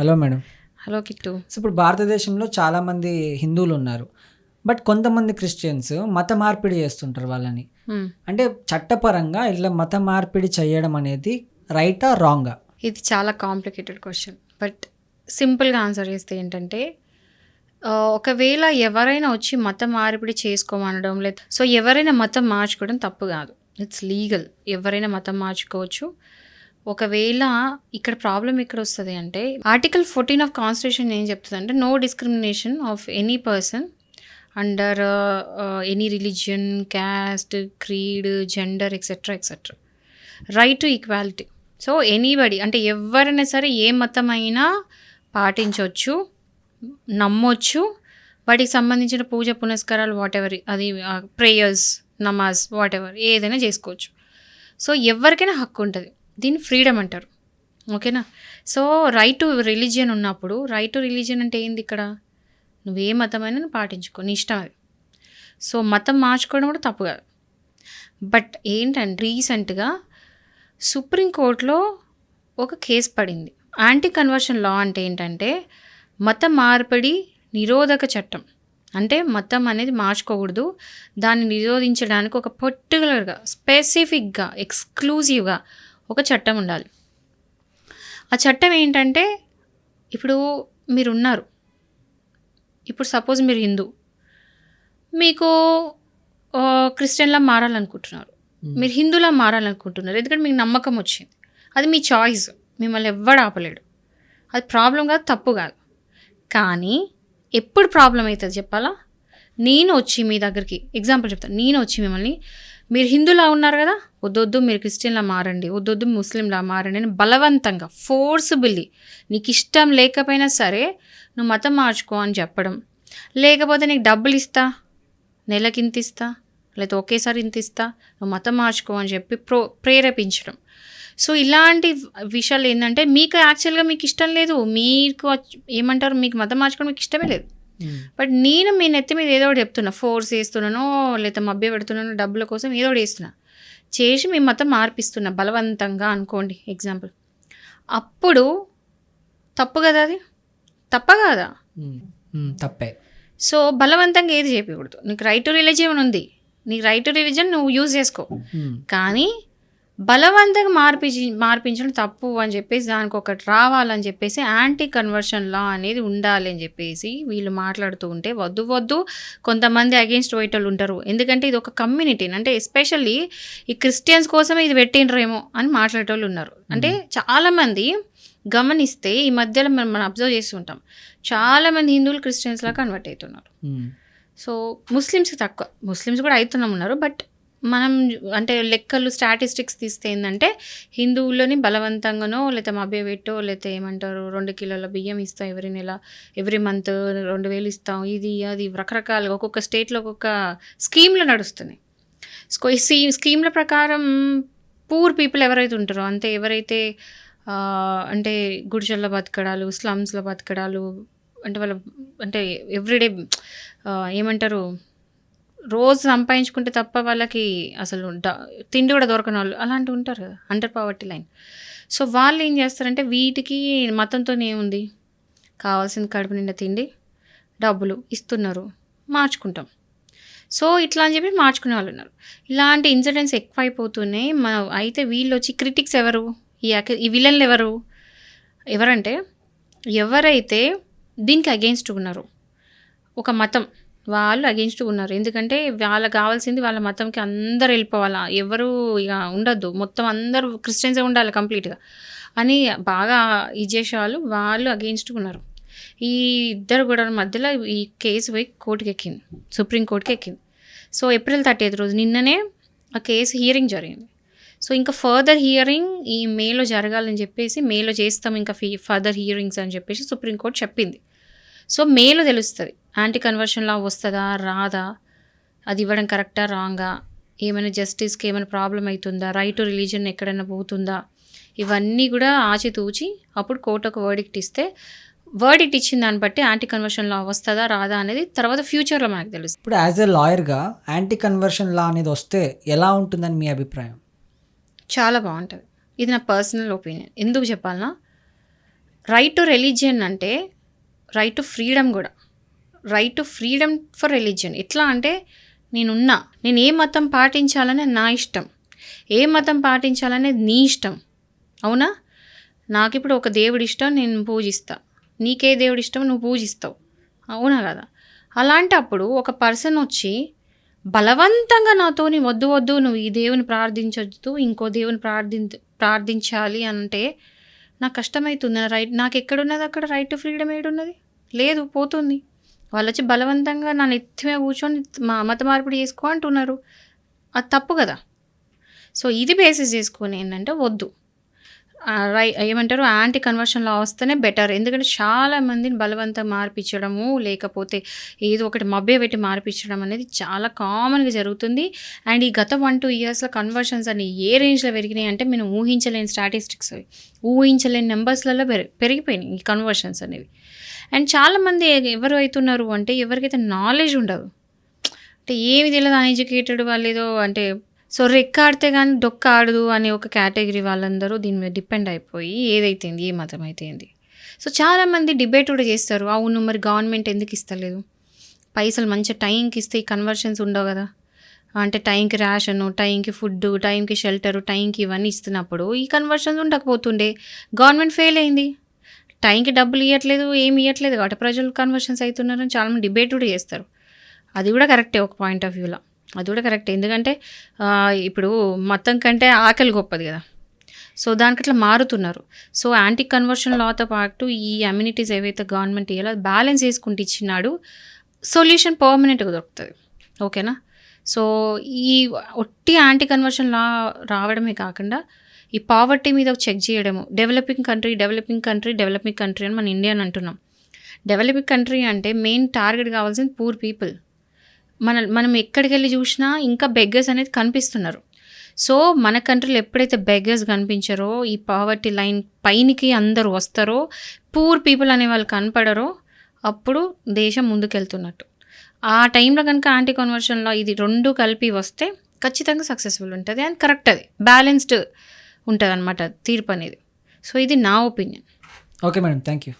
Hello madam. Hello Kittu. So ఇప్పుడు భారతదేశంలో చాలామంది హిందువులు ఉన్నారు. బట్ కొంతమంది క్రిస్టియన్స్ మత మార్పిడి చేస్తుంటారు వాళ్ళని. అంటే చట్టపరంగా ఇట్లా మత మార్పిడి చేయడం అనేది రైటా రాంగా? ఇది చాలా కాంప్లికేటెడ్ క్వశ్చన్. బట్ సింపుల్గా ఆన్సర్ చేస్తే ఏంటంటే ఒకవేళ ఎవరైనా వచ్చి మతం మార్పిడి చేసుకోమనడం లేదు సో ఎవరైనా మతం మార్చుకోవడం తప్పు కాదు. It's legal. ఎవరైనా మతం మార్చుకోవచ్చు. ఒకవేళ ఇక్కడ ప్రాబ్లం ఎక్కడ వస్తుంది అంటే ఆర్టికల్ ఫోర్టీన్ ఆఫ్ కాన్స్టిట్యూషన్ ఏం చెప్తుంది అంటే no discrimination of any person under any religion caste creed gender etcetera etcetera right to equality so anybody అంటే ఎవరైనా సరే ఏ మతం అయినా పాటించవచ్చు నమ్మొచ్చు వాటికి సంబంధించిన పూజ పునస్కారాలు వాట్ ఎవర్ అది ప్రేయర్స్ నమాజ్ వాట్ ఎవర్ ఏదైనా చేసుకోవచ్చు. సో ఎవరికైనా హక్కు ఉంటుంది దీన్ని ఫ్రీడమ్ అంటారు. ఓకేనా? సో రైట్ టు రిలీజియన్ ఉన్నప్పుడు రైట్ టు రిలీజియన్ అంటే ఏంది ఇక్కడ? నువ్వు ఏ మతమైనా పాటించుకో నీ ఇష్టం అది. సో మతం మార్చుకోవడం కూడా తప్పు కాదు. బట్ ఏంటంటే రీసెంట్గా సుప్రీంకోర్టులో ఒక కేసు పడింది. యాంటీ కన్వర్షన్ లా అంటే ఏంటంటే మత మార్పిడి నిరోధక చట్టం. అంటే మతం అనేది మార్చుకోకూడదు. దాన్ని నిరోధించడానికి ఒక పర్టికులర్గా స్పెసిఫిక్గా ఎక్స్క్లూజివ్గా ఒక చట్టం ఉండాలి. ఆ చట్టం ఏంటంటే ఇప్పుడు మీరు ఉన్నారు ఇప్పుడు సపోజ్ మీరు హిందూ. మీకు క్రిస్టియన్లా మారాలనుకుంటున్నారు. మీరు హిందూలా మారాలనుకుంటున్నారు. ఎందుకంటే మీకు నమ్మకం వచ్చింది. అది మీ చాయిస్. మిమ్మల్ని ఎవ్వడు ఆపలేడు. అది ప్రాబ్లం కాదు తప్పు కాదు. కానీ ఎప్పుడు ప్రాబ్లం అవుతుంది చెప్పాలా? నేను వచ్చి మీ దగ్గరికి ఎగ్జాంపుల్ చెప్తాను నేను వచ్చి మిమ్మల్ని మీరు హిందూలా ఉన్నారు కదా? వద్దొద్దు మీరు క్రిస్టియన్లా మారండి. వద్దొద్దు ముస్లింలా మారండి అని బలవంతంగా ఫోర్స్బుల్లీ నీకు ఇష్టం లేకపోయినా సరే నువ్వు మతం మార్చుకో అని చెప్పడం. లేకపోతే నీకు డబ్బులు ఇస్తా? నెలకి ఇంత ఇస్తా? లేకపోతే ఒకేసారి ఇంత ఇస్తా? నువ్వు మతం మార్చుకో అని చెప్పి ప్రో ప్రేరేపించడం. సో ఇలాంటి విషయాలు ఏంటంటే మీకు యాక్చువల్గా మీకు ఇష్టం లేదు. మీకు వచ్చి- ఏమంటారు? మీకు మతం మార్చుకోవడం మీకు ఇష్టమే లేదు. బట్ నేను మీ నెత్తి మీద ఏదో ఒకటి చెప్తున్నా. ఫోర్స్ చేస్తున్నానో లేకపోతే మభ్య పెడుతున్నానో డబ్బుల కోసం ఏదో ఒకటి చేస్తున్నా. చేసి మీ మతం మార్పిస్తున్నా బలవంతంగా అనుకోండి ఎగ్జాంపుల్ అప్పుడు తప్పు కదా అది? తప్ప కాదా? తప్పే. సో బలవంతంగా ఏది చేయకూడదు నీకు రైట్ టు రిలీజియన్ ఉంది. నీకు రైట్ టు రిలీజన్ నువ్వు యూజ్ చేసుకో. కానీ బలవంతంగా మార్పించి మార్పించడం తప్పు అని చెప్పేసి దానికి ఒకటి రావాలని చెప్పేసి యాంటీ కన్వర్షన్ లా అనేది ఉండాలి అని చెప్పేసి వీళ్ళు మాట్లాడుతూ ఉంటే వద్దు వద్దు. కొంతమంది అగేన్స్ట్ పోయేటోళ్ళు ఉంటారు. ఎందుకంటే ఇది ఒక కమ్యూనిటీ అంటే ఎస్పెషల్లీ ఈ క్రిస్టియన్స్ కోసమే ఇది పెట్టిండ్రేమో అని మాట్లాడేటోళ్ళు ఉన్నారు. అంటే చాలామంది గమనిస్తే ఈ మధ్యలో మనం మనం అబ్జర్వ్ చేస్తుంటాం చాలామంది హిందువులు క్రిస్టియన్స్లా కన్వర్ట్ అవుతున్నారు. సో ముస్లిమ్స్ తక్కువ ముస్లిమ్స్ కూడా అవుతున్నాం ఉన్నారు బట్ మనం అంటే లెక్కలు స్టాటిస్టిక్స్ తీస్తే ఏంటంటే హిందువులని బలవంతంగానో లేకపోతే మభ్యపెట్టో లేకపోతే ఏమంటారు రెండు కిలోల బియ్యం ఇస్తాం ఎవరి నెల ఎవ్రీ మంత్ రెండు వేలు ఇస్తాం ఇది అది రకరకాలుగా ఒక్కొక్క స్టేట్లో ఒక్కొక్క స్కీమ్లు నడుస్తున్నాయి. సో ఈ స్కీమ్ల ప్రకారం పూర్ పీపుల్ ఎవరైతే ఉంటారో అంతే ఎవరైతే అంటే గుడిసెల్లో బతకడాలు స్లమ్స్లో బతకడాలు అంటే వాళ్ళ అంటే ఎవ్రీడే ఏమంటారు రోజు సంపాదించుకుంటే తప్ప వాళ్ళకి అసలు తిండి కూడా దొరకని వాళ్ళు అలాంటివి ఉంటారు కదా అండర్ పవర్టీ లైన్ సో వాళ్ళు ఏం చేస్తారంటే వీటికి మతంతో ఏముంది కావాల్సిన కడుపు నిండా తిండి డబ్బులు ఇస్తున్నారు. మార్చుకుంటాం. సో ఇట్లా అని చెప్పి మార్చుకునే వాళ్ళు ఉన్నారు. ఇలాంటి ఇన్సిడెంట్స్ ఎక్కువైపోతున్నాయి మన అయితే వీళ్ళు వచ్చి క్రిటిక్స్ ఎవరు? ఈ ఈ విలన్లు ఎవరు? ఎవరంటే ఎవరైతే దీనికి అగెయిన్స్ట్ ఉన్నారు? ఒక మతం. వాళ్ళు అగెన్స్ట్ ఉన్నారు. ఎందుకంటే వాళ్ళకి కావాల్సింది వాళ్ళ మతంకి అందరు వెళ్ళిపోవాలా ఎవరు ఇక ఉండొద్దు. మొత్తం అందరూ క్రిస్టియన్సే ఉండాలి కంప్లీట్గా అని బాగా ఇది వాళ్ళు వాళ్ళు అగెయిన్స్ట్ ఉన్నారు. ఈ ఇద్దరు కూడా మధ్యలో ఈ కేసు పోయి కోర్టుకి ఎక్కింది. సుప్రీం కోర్టుకి ఎక్కింది. సో ఏప్రిల్ థర్టీ రోజు నిన్ననే ఆ కేసు హియరింగ్ జరిగింది. సో ఇంకా ఫర్దర్ హియరింగ్ ఈ మేలో జరగాలని చెప్పేసి మేలో చేస్తాం ఇంకా ఫీ ఫర్దర్ హియరింగ్స్ అని చెప్పేసి సుప్రీంకోర్టు చెప్పింది. సో మేలో తెలుస్తుంది. యాంటీ కన్వర్షన్ లా వస్తుందా? రాదా? అది ఇవ్వడం కరెక్టా? రాంగా? ఏమైనా జస్టిస్కి ఏమైనా ప్రాబ్లం అవుతుందా రైట్ టు రిలీజన్ ఎక్కడైనా పోతుందా? ఇవన్నీ కూడా ఆచితూచి అప్పుడు కోర్టు ఒక వర్డిక్ట్ ఇస్తే వర్డిక్ట్ ఇచ్చిన దాన్ని బట్టి యాంటీ కన్వర్షన్ లా వస్తుందా? రాదా? అనేది తర్వాత ఫ్యూచర్లో మనకు తెలుస్తుంది. ఇప్పుడు యాజ్ ఎ లాయర్గా యాంటీ కన్వర్షన్ లా అనేది వస్తే ఎలా ఉంటుందని మీ అభిప్రాయం? చాలా బాగుంటుంది. ఇది నా పర్సనల్ ఒపీనియన్ ఎందుకు చెప్పాలనా రైట్ టు రిలీజియన్ అంటే రైట్ టు ఫ్రీడమ్ కూడా. Right to freedom for religion ఎట్లా అంటే నేనున్నా నేను ఏ మతం పాటించాలనే నా ఇష్టం. ఏ మతం పాటించాలనేది నీ ఇష్టం. అవునా? నాకు ఇప్పుడు ఒక దేవుడి ఇష్టం నేను పూజిస్తా. నీకే దేవుడి ఇష్టం నువ్వు పూజిస్తావు. అవునా కదా? అలాంటప్పుడు ఒక పర్సన్ వచ్చి బలవంతంగా నాతోని వద్దు వద్దు నువ్వు ఈ దేవుని ప్రార్థించొద్దు ఇంకో దేవుని ప్రార్థి ప్రార్థించాలి అంటే నాకు కష్టమవుతుంది రైట్ నాకు ఎక్కడున్నది అక్కడ? రైట్ టు ఫ్రీడమ్ ఏడున్నది? లేదు పోతుంది. వాళ్ళు వచ్చి బలవంతంగా నా నెత్తి కూర్చొని మా మత మార్పిడి చేసుకో అంటున్నారు. అది తప్పు కదా. సో ఇది బేసిస్ చేసుకొని ఏంటంటే వద్దు. రై ఏమంటారు? యాంటీ కన్వర్షన్ లా వస్తేనే బెటర్. ఎందుకంటే చాలా మందిని బలవంతం మార్పించడము లేకపోతే ఏదో ఒకటి మభ్య పెట్టి మార్పించడం అనేది చాలా కామన్గా జరుగుతుంది. అండ్ ఈ గత వన్ టూ ఇయర్స్లో కన్వర్షన్స్ అన్ని ఏ రేంజ్లో పెరిగినాయి అంటే మేము ఊహించలేని స్టాటిస్టిక్స్ అవి. ఊహించలేని నెంబర్స్లలో పెరి పెరిగిపోయినాయి ఈ కన్వర్షన్స్ అనేవి. అండ్ చాలామంది ఎవరు అవుతున్నారు అంటే ఎవరికైతే నాలెడ్జ్ ఉండదు. అంటే ఏమి తెలియదు అన్ఎడ్యుకేటెడ్ వాళ్ళు ఏదో అంటే సో రెక్కాడితే కానీ డొక్క ఆడదు అనే ఒక కేటగిరీ వాళ్ళందరూ దీని మీద డిపెండ్ అయిపోయి ఏదైతేంది ఏ మతం అయితేంది సో చాలామంది డిబేట్ కూడా చేస్తారు. అవును మరి గవర్నమెంట్ ఎందుకు ఇస్తలేదు? పైసలు మంచి టైంకి ఇస్తే ఈ కన్వర్షన్స్ ఉండవు కదా. అంటే టైంకి రేషను టైంకి ఫుడ్ టైంకి షెల్టరు టైంకి ఇవన్నీ ఇస్తున్నప్పుడు ఈ కన్వర్షన్స్ ఉండకపోతుండే. గవర్నమెంట్ ఫెయిల్ అయింది. టైంకి డబ్బులు ఇవ్వట్లేదు ఏమి ఇవ్వట్లేదు కాబట్టి ప్రజలు కన్వర్షన్స్ అవుతున్నారని చాలామంది డిబేట్ కూడా చేస్తారు. అది కూడా కరెక్టే ఒక పాయింట్ ఆఫ్ వ్యూలో అది కూడా కరెక్ట్. ఎందుకంటే ఇప్పుడు మతం కంటే ఆకలి గొప్పది కదా. సో దానికి అట్లా మారుతున్నారు. సో యాంటీ కన్వర్షన్ లాతో పాటు ఈ అమ్యూనిటీస్ ఏవైతే గవర్నమెంట్ ఇవ్వాలో బ్యాలెన్స్ చేసుకుంటూ ఇచ్చినాడు సొల్యూషన్ పర్మనెంట్గా దొరుకుతుంది. ఓకేనా? సో ఈ ఒట్టి యాంటీ కన్వర్షన్ లా రావడమే కాకుండా ఈ పావర్టీ మీద చెక్ చేయడము developing country developing country developing country అని మన ఇండియా అని అంటున్నాం. డెవలపింగ్ కంట్రీ అంటే మెయిన్ టార్గెట్ కావాల్సింది పూర్ పీపుల్ మన మనం ఎక్కడికి వెళ్ళి చూసినా ఇంకా బెగ్గర్స్ అనేది కనిపిస్తున్నారు. సో మన కంట్రీలో ఎప్పుడైతే బెగ్గర్స్ కనిపించారో ఈ పావర్టీ లైన్ పైనికి అందరూ వస్తారో పూర్ పీపుల్ అనే వాళ్ళు కనపడరో అప్పుడు దేశం ముందుకెళ్తున్నట్టు. ఆ టైంలో కనుక యాంటీ కన్వర్షన్లో ఇది రెండు కలిపి వస్తే ఖచ్చితంగా సక్సెస్ఫుల్ ఉంటుంది అండ్ కరెక్ట్ అది. బ్యాలెన్స్డ్ ఉంటుంది అనమాట తీర్పు అనేది. సో ఇది నా opinion okay madam thank you